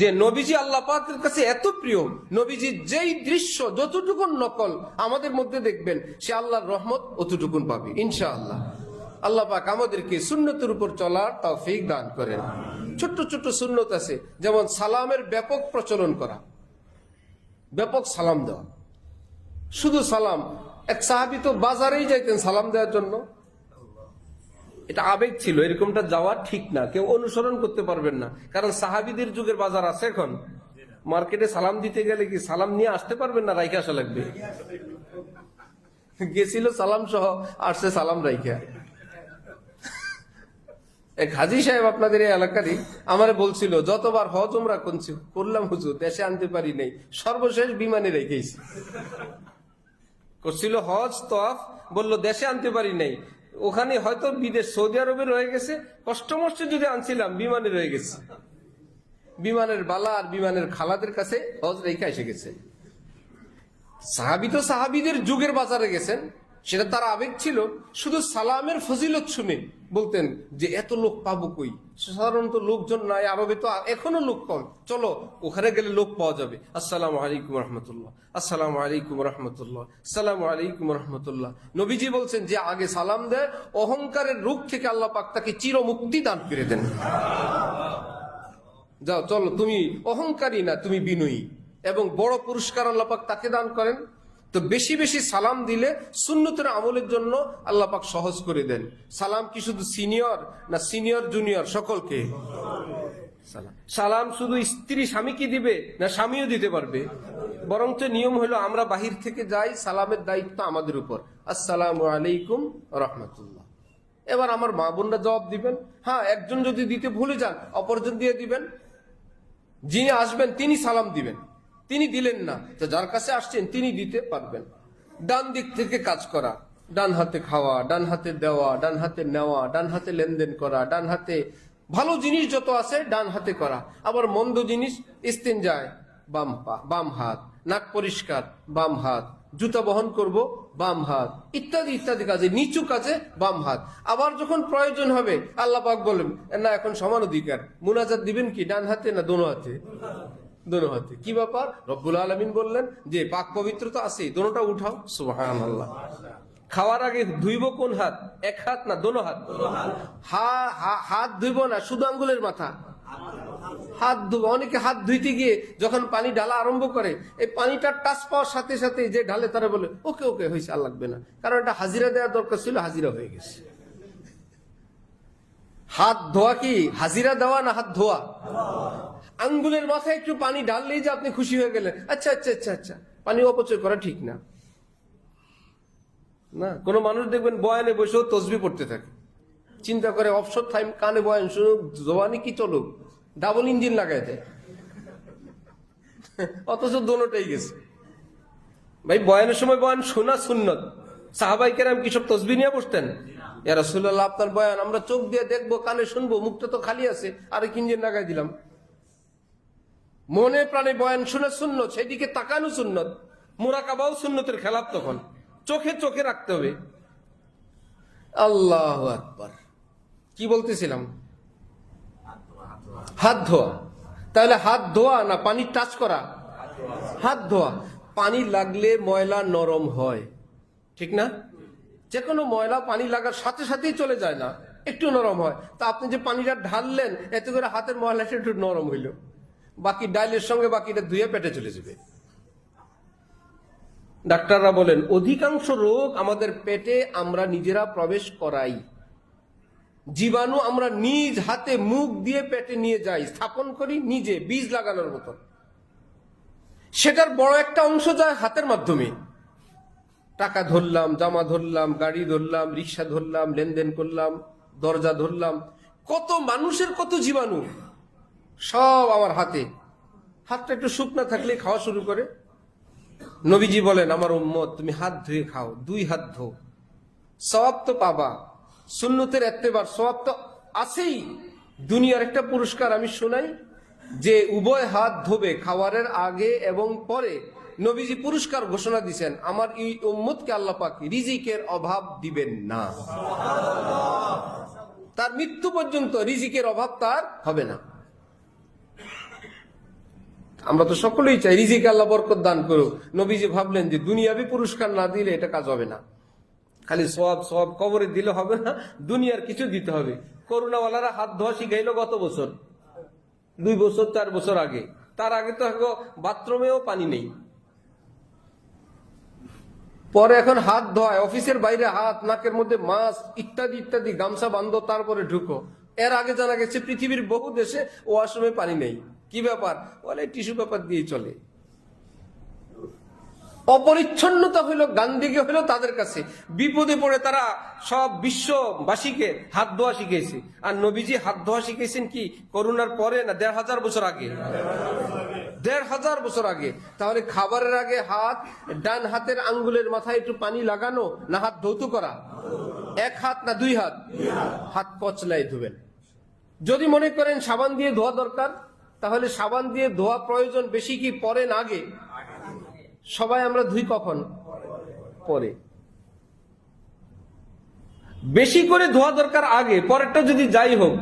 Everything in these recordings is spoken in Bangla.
যে নবীজি আল্লাহ পাকের কাছে এত প্রিয়, নবীজি যেই দৃশ্য যতটুকুন নকল আমাদের মধ্যে দেখবেন, সে আল্লাহর রহমত অতটুকুন পাবে, ইনশাআল্লাহ। আল্লাহ পাক আমাদেরকে সুন্নতের উপর চলার তৌফিক দান করেন। ছোট্ট ছোট্ট সুন্নত আছে, যেমন সালামের ব্যাপক প্রচলন করা, ব্যাপক সালাম দেওয়া। শুধু সালাম, এক সাহাবি তো বাজারেই যাইতেন সালাম দেওয়ার জন্য এটা আবেগ ছিল, এরকমটা যাওয়া ঠিক না। কেউ অনুসরণ করতে পারবেন না। কারণ সাহাবিদের যুগের বাজার আছে এখন। মার্কেটে সালাম দিতে গেলে কি সালাম নিয়ে আসতে পারবেন না? রাইখা আসা লাগবে। গেছিল সালাম সহ আসছে সালাম রাইখা। এক হাজি সাহেব আপনাদের এই এলাকারই আমার বলছিল, যতবার হজ আমরা করছি, করলাম হুজুর, দেশে আনতে পারি নাই। সর্বশেষ বিমানে রেখেছি। করছিল হজ তফ বলল, দেশে আনতে পারি নাই। ওখানে হয়তো বিদেশ, সৌদি আরবে রয়ে গেছে। কষ্ট মষ্ট যদি আনছিলাম বিমানে রয়ে গেছে। বিমানের বালা আর বিমানের খালাদের কাছে হজ রেখে এসে গেছে। সাহাবি তো সাহাবিদের যুগের বাজারে গেছেন। সেটা তার আবেগ ছিল। শুধু সালামের ফজিলত শুনে বলতেন যে, এত লোক পাবো কই? সাধারণত লোকজন নাই, আরবে তো এখনও লোক কম চলো, ওখানে গেলে লোক পাওয়া যাবে। আসসালামু আলাইকুম রহমতুল্লাহ। আসসালামু আলাইকুম রহমতুল্লাহ। আসসালামু আলাইকুম রহমতুল্লাহ। নবীজি বলছেন যে, আগে সালাম দেয় অহংকারের রূপ থেকে আল্লাহ পাক তাকে চিরমুক্তি দান করে দেন। যাও, চলো, তুমি অহংকারী না, তুমি বিনয়ী। এবং বড় পুরস্কার আল্লাপাক তাকে দান করেন। তো বেশি বেশি সালাম দিলে সুন্নতের আমলের জন্য আল্লাপাক সহজ করে দেন। সালাম কি শুধু সিনিয়র না সিনিয়র, জুনিয়র, সকলকে? সালাম। সালাম শুধু স্ত্রী, স্বামীকে দিবে না স্বামীও দিতে পারবে। বরঞ্চ নিয়ম হলো আমরা বাহির থেকে যাই, সালামের দায়িত্ব আমাদের উপর। আসসালামু আলাইকুম রহমতুল্লাহ। এবার আমার মা বোনরা জবাব দিবেন হ্যাঁ একজন যদি দিতে ভুলে যান, অপরজন দিয়ে দিবেন। যিনি আসবেন, তিনি সালাম দিবেন। তিনি দিলেন না। তো যার কাছে আসছেন, তিনি দিতে পারবেন। ডান দিক থেকে কাজ করা, ডান হাতে খাওয়া, ডান হাতে দেওয়া, ডান হাতে নেওয়া, ডান হাতে লেনদেন করা, ডান হাতে ভালো জিনিস যত আছে, ডান হাতে করা। আবার মন্দ জিনিস ইস্তেন যায় বাম পা, বাম হাত, নাক পরিষ্কার, বাম হাত, জুতা বহন করব, বাম হাত, ইত্যাদি ইত্যাদি কাজে, নিচু কাজে, বাম হাত। আবার যখন প্রয়োজন হবে, আল্লাহ পাক বলেন না, এখন সমান অধিকার। মুনাজাত দিবেন কি, ডান হাতে না দোনো হাতে? দোনো হাতে কি ব্যাপার? রব্বুল আলমিন বললেন, যে পাক পবিত্র তো আছে, দোনোটা উঠাও। সুবাহান খাওয়ার আগে ধুইব কোন হাত? এক হাত না দোনো হাত? হা- হাত ধুইব না, শুধু আঙ্গুলের মাথা। হাত ধুবো। অনেকে হাত ধুইতে গিয়ে যখন পানি ঢালা আরম্ভ করে, এই পানিটা টাচ পাওয়ার সাথে সাথে যে ঢালে তারা বলে, ওকে ওকে, হয়েছে, আর লাগবে না। কারণ এটা হাজিরা দেওয়ার দরকার ছিল, হাজিরা হয়ে গেছে। হাত ধোয়া কি? হাজিরা দেওয়া না হাত ধোয়া? আঙ্গুলের মাথায় একটু পানি ঢাললেই যে আপনি খুশি হয়ে গেলেন। আচ্ছা আচ্ছা আচ্ছা আচ্ছা। পানি অপচয় করা ঠিক না। না, কোনো মানুষ দেখবেন বয়ানে বসেও তসবি পড়তে থাকে। চিন্তা করে, অবসর টাইম কানে বয়ান শুনুক, জবানি কি চলুক? ডাবল ইঞ্জিন লাগাই দেয়। অথচ দোনোটাই গেছে। ভাই, বয়ানের সময় বয়ান শোনা সুন্নত। সাহাবাই কেরাম কি সব তসবি নিয়ে বসতেন? ইয়া রাসূলুল্লাহ, আপনার বয়ান, আমরা চোখ দিয়ে দেখব, কানে শুনব, মুখটা তো খালি আছে, আরেক ইঞ্জিন লাগাই দিলাম। মনে প্রাণে বয়ান শুনে শূন্য সেদিকে তাকানো সুন্নত। মোরাকাবাও সুন্নতের খেলাপ তখন। চোখে চোখে রাখতে হবে। আল্লাহ আকবার। কি বলতেছিলাম? হাত ধোয়া। তাহলে হাত ধোয়া না পানি টাচ করা? হাত ধোয়া। পানি লাগলে ময়লা নরম হয়। ঠিক না? যে কোনো ময়লা পানি লাগার সাথে সাথেই চলে যায় না। একটু নরম হয়। তা আপনি যে পানিটা ঢাললেন, এতে করে হাতের ময়লাটা একটু নরম হইল। বাকি ডাইলের সঙ্গে বাকিটা ধুয়ে পেটে চলে যাবে। ডাক্তাররা বলেন, অধিকাংশ রোগ আমাদের পেটে আমরা নিজেরা প্রবেশ করাই। জীবাণু আমরা নিজ হাতে মুখ দিয়ে পেটে নিয়ে যাই, স্থাপন করি নিজে, বীজ লাগানোর মতো। সেটার বড় একটা অংশ যায় হাতের মাধ্যমে। টাকা ধরলাম, জামা ধরলাম, গাড়ি ধরলাম, রিক্সা ধরলাম, লেনদেন করলাম, দরজা ধরলাম। কত মানুষের কত জীবাণু। সব আমার হাতে। হাতটা একটু শুকনা থাকলে খাওয়া শুরু করে। নবীজি বলেন, আমার উম্মত, তুমি হাত ধুয়ে খাও, দুই হাত ধো। সবাব তো পাবা। সুন্নতের এত্তেবার সবাব তো আছেই। দুনিয়ার একটা পুরস্কার আমি শোনাই, যে উভয় হাত ধোবে খাওয়ারের আগে এবং পরে। নবীজি পুরস্কার ঘোষণা দিছেন, আমার এই উম্মতকে আল্লাহ পাক রিজিকের অভাব দিবেন না। তার মৃত্যু পর্যন্ত রিজিকের অভাব তার হবে না। আমরা তো সকলেই চাই, রিজিক আল্লাহ বরকত দান করুক। নবীজি ভাবলেন যে দুনিয়াবি পুরস্কার না দিলে এটা কাজ হবে না। খালি সব সব কবরে দিলে হবে না, দুনিয়ার কিছু দিতে হবে। করোনাওয়ালারা হাত ধোয়া শিখাইলো গত বছর। দুই বছর, চার বছর আগে। তার আগে তো বাথরুমেও পানি নেই। পরে এখন হাত ধোয়, অফিসের বাইরে হাত, নাকের মধ্যে মাছ ইত্যাদি ইত্যাদি, গামছা বান্ধব তারপরে ঢুকো। এর আগে জানা গেছে পৃথিবীর বহু দেশে ওয়াশরুমে পানি নেই। কি ব্যাপার? বলে, টিস্যু পেপার দিয়ে চলে। অপরিচ্ছন্নতা হইল, গান্ধীকে হইল তাদের কাছে। বিপদে পড়ে তারা সব বিশ্ববাসীকে হাত ধোয়া শিখেছে। আর নবীজি হাত ধোয়া শিখেছেন কি? করোনার পরে না, দেড় হাজার বছর আগে? দেড় হাজার বছর আগে। তাহলে খাবারের আগে হাত, ডান হাতের আঙ্গুলের মাথায় একটু পানি লাগানো না হাত ধৌত করা? এক হাত না দুই হাত? হাত পচলাই ধুবেন। যদি মনে করেন সাবান দিয়ে ধোয়া দরকার তাহলে সাবান দিয়ে ধোয়া প্রয়োজন বেশি কি পরে না আগে? সবাই আমরা ধুই কখন? পরে। বেশি করে ধোয়া দরকার আগে, পরেরটা যদি যাই হোক।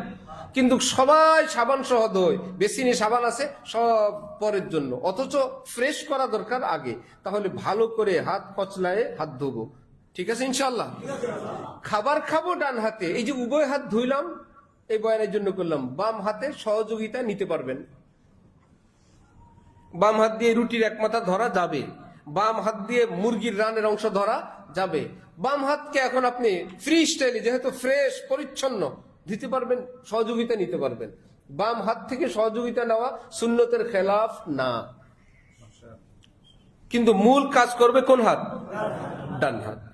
কিন্তু সবাই সাবান সহ ধোয়। বেসিনে সাবান আছে, সব পরের জন্য। অথচ ফ্রেশ করা দরকার আগে। তাহলে ভালো করে হাত কচলায় হাত ধোবো। ঠিক আছে ইনশাল্লাহ খাবার খাব ডান হাতে। এই যে উভয় হাত ধুইলাম এই বয়ানের জন্য করলাম। বাম হাতে সহযোগিতা নিতে পারবেন। বাম হাত দিয়ে রুটির এক মাথা ধরা যাবে। বাম হাত দিয়ে মুরগির রানের অংশ ধরা যাবে। বাম হাতকে এখন আপনি ফ্রি স্টাইলে যেহেতু ফ্রেশ পরিচ্ছন্ন, দিতে পারবেন, সহযোগিতা নিতে পারবেন। বাম হাত থেকে সহযোগিতা নেওয়া সুন্নতের খেলাফ না। কিন্তু মূল কাজ করবে কোন হাত? ডান হাত।